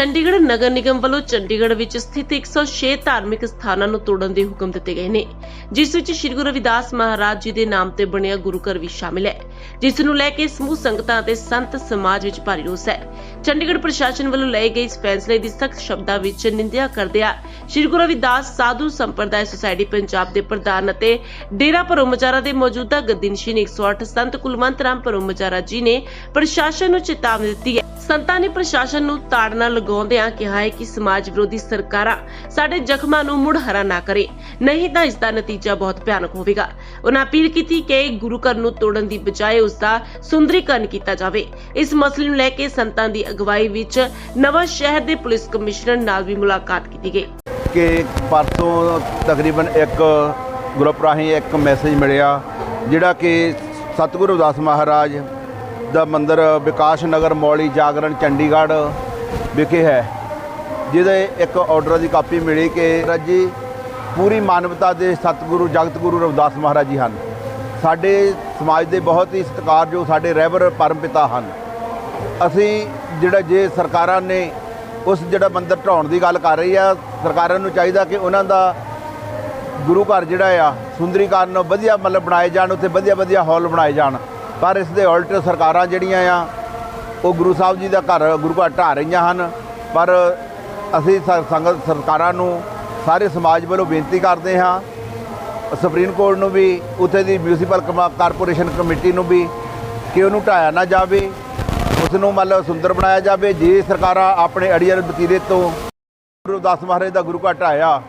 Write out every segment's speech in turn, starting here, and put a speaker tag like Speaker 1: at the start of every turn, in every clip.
Speaker 1: ਚੰਡੀਗੜ੍ਹ ਨਗਰ ਨਿਗਮ ਵੱਲੋਂ ਚੰਡੀਗੜ੍ਹ ਵਿੱਚ ਸਥਿਤ 106 ਧਾਰਮਿਕ ਸਥਾਨਾਂ ਨੂੰ ਤੋੜਨ ਦੇ ਹੁਕਮ ਦਿੱਤੇ ਗਏ ਨੇ, ਜਿਸ ਵਿੱਚ ਸ੍ਰੀ ਗੁਰੂ ਰਵਿਦਾਸ ਮਹਾਰਾਜ ਜੀ ਦੇ ਨਾਮ ਤੇ ਬਣਿਆ ਗੁਰੂ ਘਰ ਵੀ ਸ਼ਾਮਿਲ ਹੈ। ਜਿਸ ਨੂੰ ਲੈ ਕੇ ਸਮੂਹ ਸੰਗਤਾਂ ਅਤੇ ਸੰਤ ਸਮਾਜ ਵਿੱਚ ਭਾਰੀ ਰੋਸ ਹੈ। ਚੰਡੀਗੜ੍ਹ ਪ੍ਰਸ਼ਾਸਨ ਵੱਲੋਂ ਲਏ ਗਏ ਇਸ ਫੈਸਲੇ ਦੀ ਸਖਤ ਸ਼ਬਦਾਂ ਵਿੱਚ ਨਿੰਦਿਆ ਕਰਦਿਆਂ ਸ੍ਰੀ ਗੁਰੂ ਰਵਿਦਾਸ ਸਾਧੂ ਸੰਪਰਦਾਇ ਸੁਸਾਇਟੀ ਪੰਜਾਬ ਦੇ ਪ੍ਰਧਾਨ ਅਤੇ ਡੇਰਾ ਭਰੋਮਚਾਰਾ ਦੇ ਮੌਜੂਦਾ ਗੱਦੀਨਸ਼ੀਨ 108 ਸੰਤ ਕੁਲਵੰਤ ਰਾਮ ਭਰੋਮਚਾਰਾ ਜੀ ਨੇ ਪ੍ਰਸ਼ਾਸਨ ਨੂੰ ਚੇਤਾਵਨੀ ਦਿੱਤੀ ਹੈ। ਸੰਤਾਂ ਨੇ ਪ੍ਰਸ਼ਾਸਨ ਨੂੰ ਤਾੜਨਾ ਲਗਾਉਂਦਿਆਂ ਕਿਹਾ ਹੈ ਕਿ ਸਮਾਜ ਵਿਰੋਧੀ ਸਰਕਾਰਾਂ ਸਾਡੇ ਜ਼ਖਮਾਂ ਨੂੰ ਮੁੜ ਹਰਾ ਨਾ ਕਰੇ। ਨਹੀਂ ਤਾਂ ਇਸ ਦਾ ਨਤੀਜਾ ਬਹੁਤ ਭਿਆਨਕ ਹੋਵੇਗਾ। ਉਹਨਾਂ ਅਪੀਲ ਕੀਤੀ ਕਿ ਗੁਰੂ ਘਰ ਨੂੰ ਤੋੜਨ ਦੀ ਬਜਾਏ ਉਸ ਦਾ ਸੁੰਦਰੀਕਰਨ ਕੀਤਾ ਜਾਵੇ। ਇਸ ਮਸਲੇ ਨੂੰ ਲੈ ਕੇ ਸੰਤਾਂ ਦੀ ਅਗਵਾਈ ਵਿੱਚ ਨਵਾਂ ਸ਼ਹਿਰ ਦੇ ਪੁਲਿਸ ਕਮਿਸ਼ਨਰ ਨਾਲ ਵੀ ਮੁਲਾਕਾਤ ਕੀਤੀ ਗਈ।
Speaker 2: ਕਿ ਪਰਸੋਂ ਤਕਰੀਬਨ ਇੱਕ ਗਰੁੱਪ ਰਾਹੀਂ ਇੱਕ ਮੈਸੇਜ ਮਿਲਿਆ, ਜਿਹੜਾ ਕਿ ਸਤਿਗੁਰੂ ਰਵਿਦਾਸ ਮਹਾਰਾਜ ਦਾ ਮੰਦਿਰ ਵਿਕਾਸ ਨਗਰ ਮੌਲੀ ਜਾਗਰਣ ਚੰਡੀਗੜ੍ਹ ਵਿਖੇ ਹੈ। ਜਿਹਦੇ ਇੱਕ ਆਰਡਰ ਦੀ ਕਾਪੀ ਮਿਲੀ ਕਿ ਰੱਜੀ ਪੂਰੀ ਮਾਨਵਤਾ ਦੇ ਸਤਿਗੁਰੂ ਜਗਤ ਗੁਰੂ ਰਵਿਦਾਸ ਮਹਾਰਾਜ ਜੀ ਹਨ। ਸਾਡੇ ਸਮਾਜ ਦੇ ਬਹੁਤ ਹੀ ਸਤਿਕਾਰਯੋਗ ਸਾਡੇ ਰਹਿਬਰ ਪਰਮ ਪਿਤਾ ਹਨ। ਅਸੀਂ ਜਿਹੜਾ ਜੇ ਸਰਕਾਰਾਂ ਨੇ ਉਸ ਜਿਹੜਾ ਮੰਦਰ ਢਾਉਣ ਦੀ ਗੱਲ ਕਰ ਰਹੀ ਆ, ਸਰਕਾਰਾਂ ਨੂੰ ਚਾਹੀਦਾ ਕਿ ਉਹਨਾਂ ਦਾ ਗੁਰੂ ਘਰ ਜਿਹੜਾ ਆ ਸੁੰਦਰੀਕਰਨ ਵਧੀਆ ਮਤਲਬ ਬਣਾਏ ਜਾਣ, ਉੱਥੇ ਵਧੀਆ ਵਧੀਆ ਹਾਲ ਬਣਾਏ ਜਾਣ। ਪਰ ਇਸ ਦੇ ਉਲਟ ਸਰਕਾਰਾਂ ਜਿਹੜੀਆਂ ਆ, ਉਹ ਗੁਰੂ ਸਾਹਿਬ ਜੀ ਦਾ ਘਰ, ਗੁਰੂ ਘਰ ਢਾਹ ਰਹੀਆਂ ਹਨ। ਪਰ ਅਸੀਂ ਸੰਗਤ ਸਰਕਾਰਾਂ ਨੂੰ ਸਾਰੇ ਸਮਾਜ ਵੱਲੋਂ ਬੇਨਤੀ ਕਰਦੇ ਹਾਂ ਸੁਪਰੀਮ ਕੋਰਟ ਨੂੰ ਵੀ, ਉੱਥੇ ਦੀ ਮਿਊਨਿਸਪਲ ਕਮਾ- ਕਾਰਪੋਰੇਸ਼ਨ ਕਮੇਟੀ ਨੂੰ ਵੀ ਕਿ ਉਹਨੂੰ ਢਾਇਆ ਨਾ ਜਾਵੇ ਉਸ ਨੂੰ ਮਤਲਬ ਸੁੰਦਰ ਬਣਾਇਆ ਜਾਵੇ, ਜੇ ਸਰਕਾਰਾਂ ਆਪਣੇ ਅੜੀਅਲ ਬਤੀਰੇ ਤੋਂ ਗੁਰੂ ਦਾਸ ਮਹਾਰਾਜ ਦਾ ਗੁਰੂ ਘਰ ਢਾਇਆ,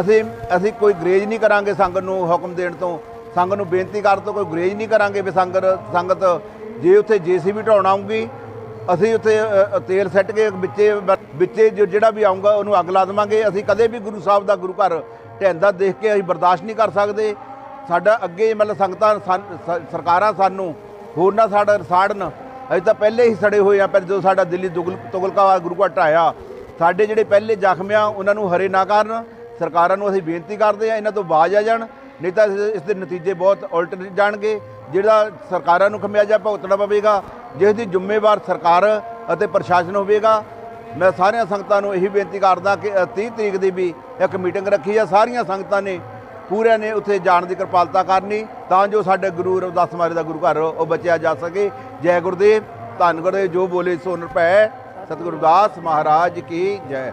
Speaker 2: ਅਸੀਂ ਅਸੀਂ ਕੋਈ ਗਰੇਜ ਨਹੀਂ ਕਰਾਂਗੇ ਸੰਗਤ ਨੂੰ ਹੁਕਮ ਦੇਣ ਤੋਂ। ਸੰਗਤ ਨੂੰ ਬੇਨਤੀ ਕਰਨ ਤੋਂ ਕੋਈ ਗਰੇਜ ਨਹੀਂ ਕਰਾਂਗੇ ਵੀ ਸੰਗਤ ਸੰਗਤ ਜੇ ਉੱਥੇ ਜੀਸੀਬੀ ਢਾਉਣ ਆਊਗੀ ਅਸੀਂ ਉੱਥੇ ਅ, ਤੇਲ ਸੱਟ ਕੇ ਵਿੱਚੇ ਵਿੱਚੇ ਜੋ ਜਿਹੜਾ ਵੀ ਆਊਗਾ ਉਹਨੂੰ ਅੱਗ ਲਾ ਦੇਵਾਂਗੇ। ਅਸੀਂ ਕਦੇ ਵੀ ਗੁਰੂ ਸਾਹਿਬ ਦਾ ਗੁਰੂ ਘਰ ਢਹਿੰਦਾ ਦੇਖ ਕੇ ਅਸੀਂ ਬਰਦਾਸ਼ਤ ਨਹੀਂ ਕਰ ਸਕਦੇ। ਸਾਡਾ ਅੱਗੇ ਮਤਲਬ ਸੰਗਤਾਂ ਸਾਨ- ਸ- ਸਰਕਾਰਾਂ ਸਾਨੂੰ ਹੋਰ ਨਾ ਸਾਡਾ ਸਾੜਨ। ਅਸੀਂ ਤਾਂ ਪਹਿਲੇ ਹੀ ਸੜੇ ਹੋਏ ਆ ਪਰ ਜਦੋਂ ਸਾਡਾ ਦਿੱਲੀ ਦੁਗਲ ਤੁਗਲਕਾ ਗੁਰੂ ਘਰ ਢਾਇਆ। ਸਾਡੇ ਜਿਹੜੇ ਪਹਿਲੇ ਜ਼ਖਮ ਆ ਉਹਨਾਂ ਨੂੰ ਹਰੇ ਨਾ ਕਰਨ। ਸਰਕਾਰਾਂ ਨੂੰ ਅਸੀਂ ਬੇਨਤੀ ਕਰਦੇ ਆ ਇਹਨਾਂ ਤੋਂ ਬਾਜ ਆ ਜਾਣ। ਨਹੀਂ ਤਾਂ ਇਸ ਇਸ ਦੇ ਨਤੀਜੇ ਬਹੁਤ ਉਲਟ ਜਾਣਗੇ। ਜਿਹੜਾ ਸਰਕਾਰਾਂ ਨੂੰ ਖਮਿਆਜਾ ਭੁਗਤਣਾ ਪਵੇਗਾ ਜਿਸ ਦੀ ਜ਼ਿੰਮੇਵਾਰ ਸਰਕਾਰ ਅਤੇ ਪ੍ਰਸ਼ਾਸਨ ਹੋਵੇਗਾ। ਮੈਂ ਸਾਰੀਆਂ ਸੰਗਤਾਂ ਨੂੰ ਇਹੀ ਬੇਨਤੀ ਕਰਦਾ ਕਿ ਅ, 30 ਤਰੀਕ ਦੀ ਵੀ ਇੱਕ ਮੀਟਿੰਗ ਰੱਖੀ ਆ। ਸਾਰੀਆਂ ਸੰਗਤਾਂ ਨੇ ਪੂਰਿਆਂ ਨੇ ਉੱਥੇ ਜਾਣ ਦੀ ਕਿਰਪਾਲਤਾ ਕਰਨੀ ਤਾਂ ਜੋ ਸਾਡੇ ਗੁਰੂ ਰਵਿਦਾਸ ਮਹਾਰਾਜ ਦਾ ਗੁਰੂ ਘਰ ਉਹ ਬਚਿਆ ਜਾ ਸਕੇ। ਜੈ ਗੁਰਦੇਵ ਧੰਨ ਗੁਰਦੇਵ ਜੋ ਬੋਲੇ ਸੋ ਨਿਰਭੈ। ਸਤਿਗੁਰੂ ਰਵਿਦਾਸ ਮਹਾਰਾਜ ਕੀ ਜੈ।